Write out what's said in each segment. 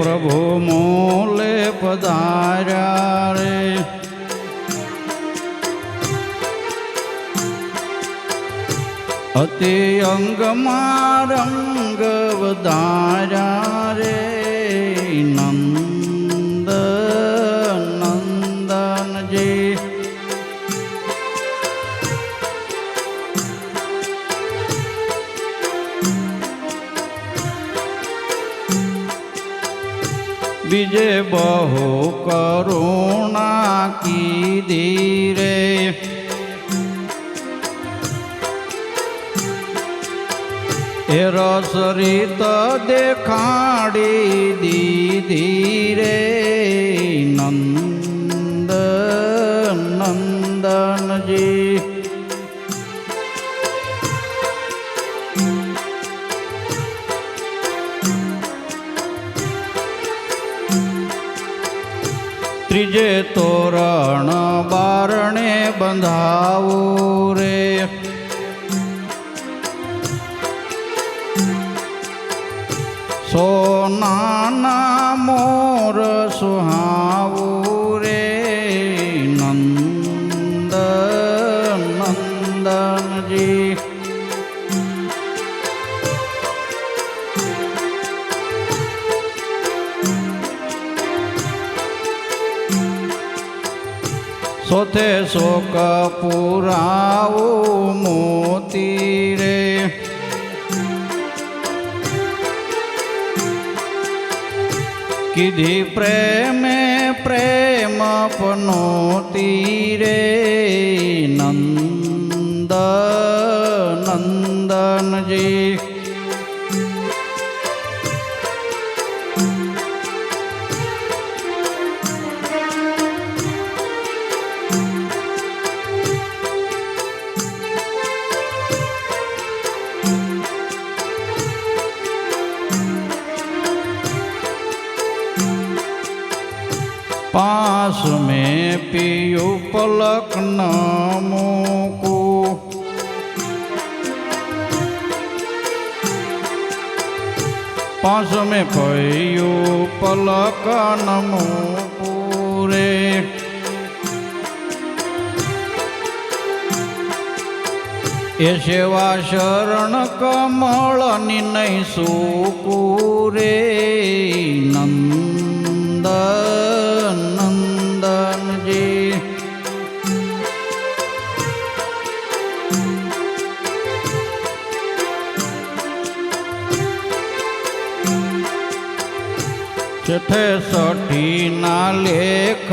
પ્રભુ મોલે પધાર્યા રે. અતિ અંગમાં રંગ વધાર્યા રે. બહુ કરુણા કીધી રે એ રસ રીત દેખાડી દીધી રે તોરણ બારણે બંધાવું રે. સોનાના મોર સોથે શોક પુરાવું મોતી રે. કીધી પ્રેમે પ્રેમ પનોતી રે. નંદ નંદનજી. લીપી ઉપલક ન મૂકું પાંચમે પૈયું પલક ન મૂકું રે એ સેવા શરણ કમળની નહીં સુકું નંદ છઠે સઠી ના લેખ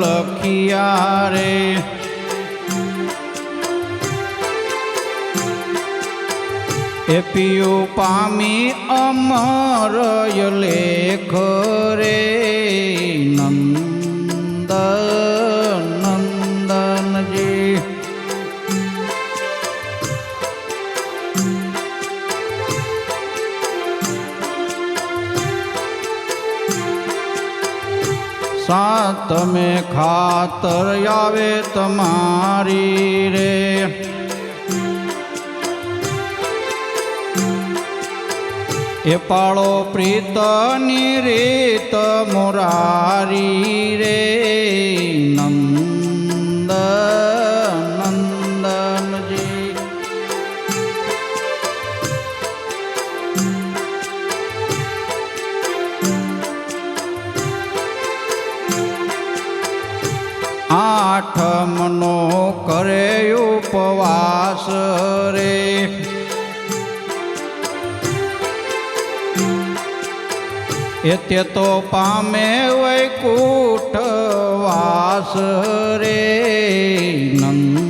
લખિયા રે. એ પિયુ પામી અમરય લેખ રે નંદ સાતમે ખાતર આવે તમારી રે. એ પાળો પ્રીતની રીત મોરારી રે. નંદ આઠમનો કરે ઉપવાસ રે. એ તે તો પામે વૈકુઠ વાસ રે. નંદ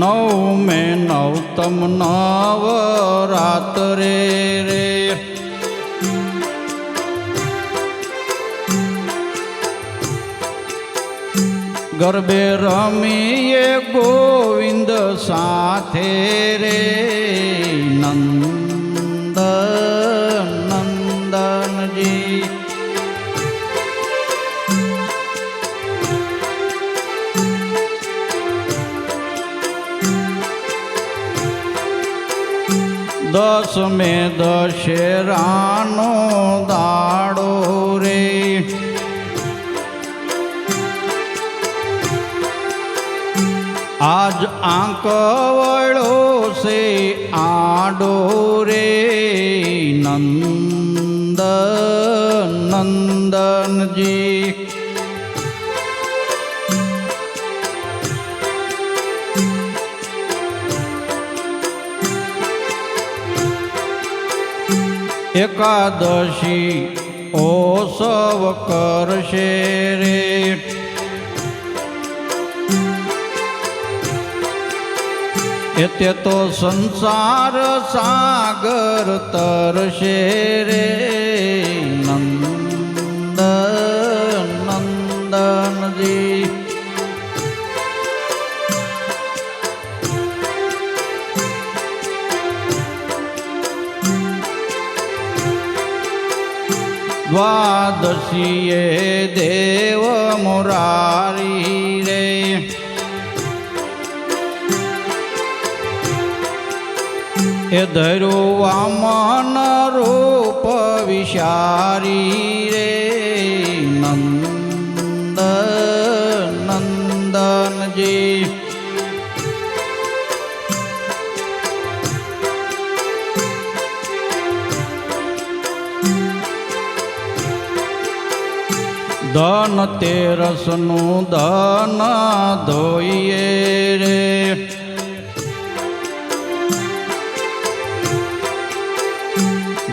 નવ મે નવતમ નવ રાત્રે રે. ગરબે રમીએ ગોવિંદ સાથે રે. દસ મે દશેરાનો દાડો રે. આજ આંક વળો છે આડો રે. નંદ નંદનજી. એકાદશી ઓસવ કરશે રે. એતે તો સંસાર સાગર તરશે રે. નંદ દ્વાદશીએ દેવ મુરારી રે. એ ધરું વામન રૂપ વિશારી રે. ધન તેરસનું ધન ધોઈએ રે.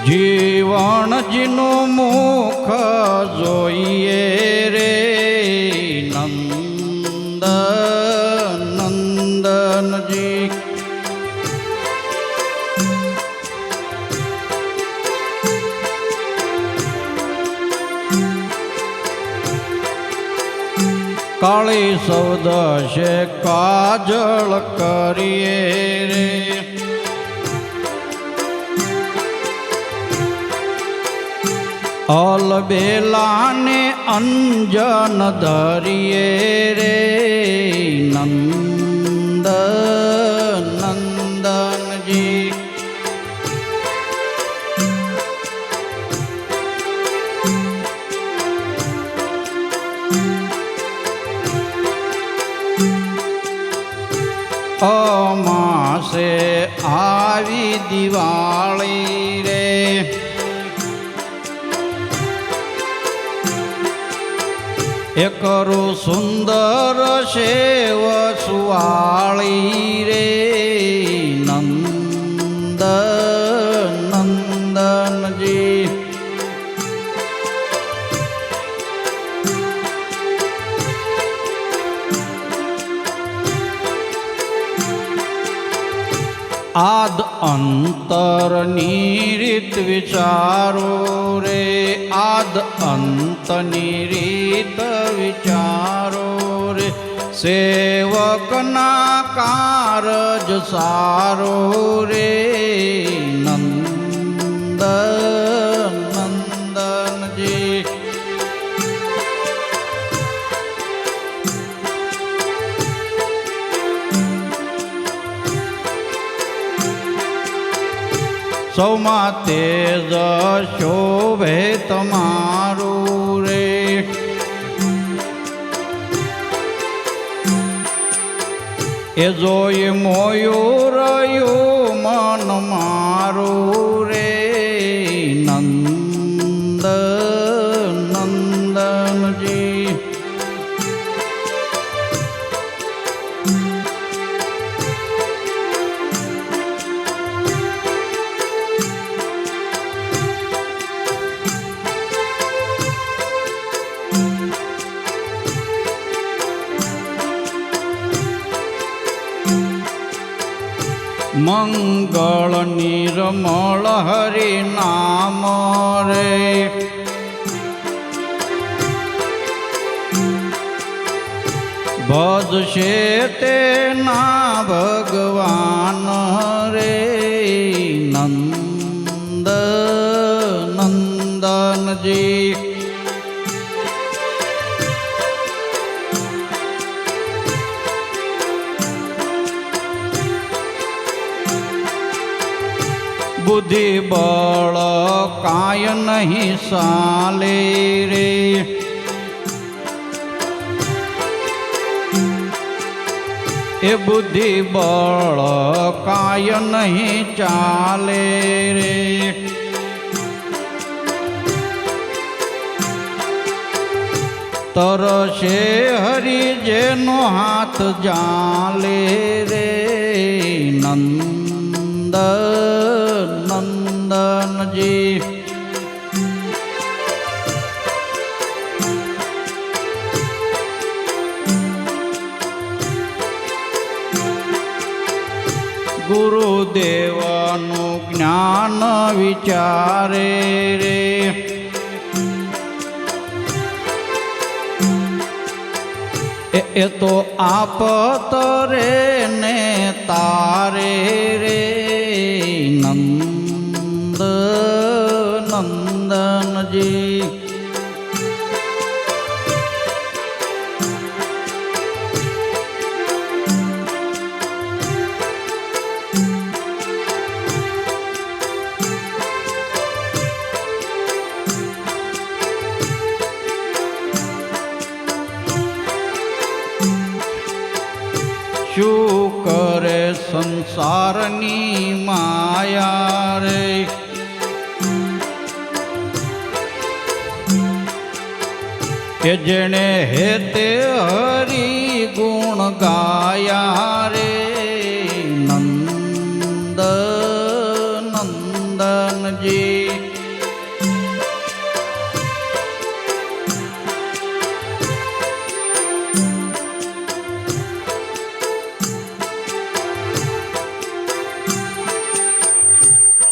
જીવન જીનું મુખ જોઈએ રે. નંદ નંદનજી. કાળી સૌદ છે કાજળ કરીએ રે. અલબેલાને અંજન ધરીએ રે. દિવાળી રે એ કરું સુંદર શેવ સુવાળી રે નંદ નંદનજી. આદ અંતરની રીત વિચારો રે આદ અંતની રીત વિચારો રે. સેવકના કારજ સારો રે નંદ સૌમાં તેજ શોભે તમારું રે. એ જોઈ મોયુરયું મન મારું. મંગળ નિર્મળ હરિ નામ રે. ભજશે તે બુદ્ધિ બળ કાય નહીં સાલે રે. એ બુદ્ધિ બળ કાય નહીં ચાલે રે. તરશે હરી જેનો હાથ જાલે રે નંદ ગુરુદેવનું જ્ઞાન વિચારે રે. એ તો આપત રે ને તારે રે. નંદ નંદનજી કે જેણે હેતે હરી ગુણ ગાયા રે? નંદ નંદનજી.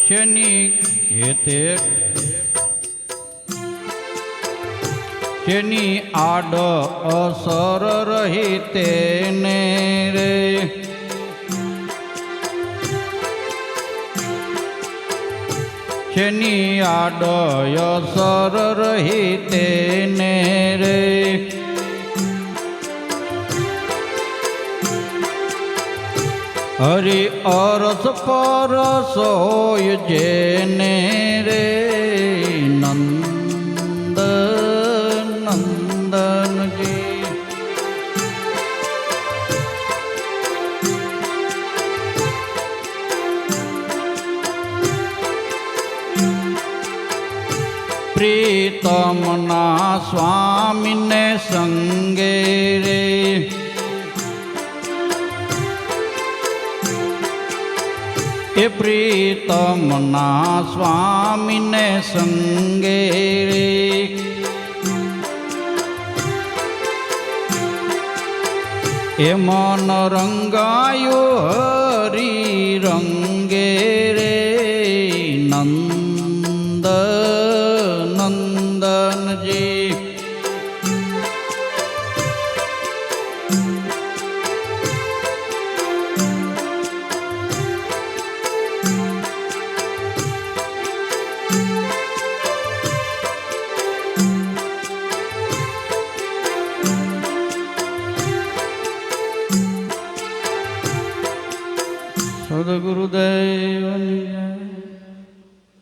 શેની હેતે શેની આડ અસર રહી તેને રે. જેની આડ અસર રહી તેને રે. હરિ અરસ પરસ હોય જેને રે. સંગે રે એ પ્રીતમના સ્વામીને સંગે રે એ મન રંગાયો હરી રંગે રે નંદ નંદનજી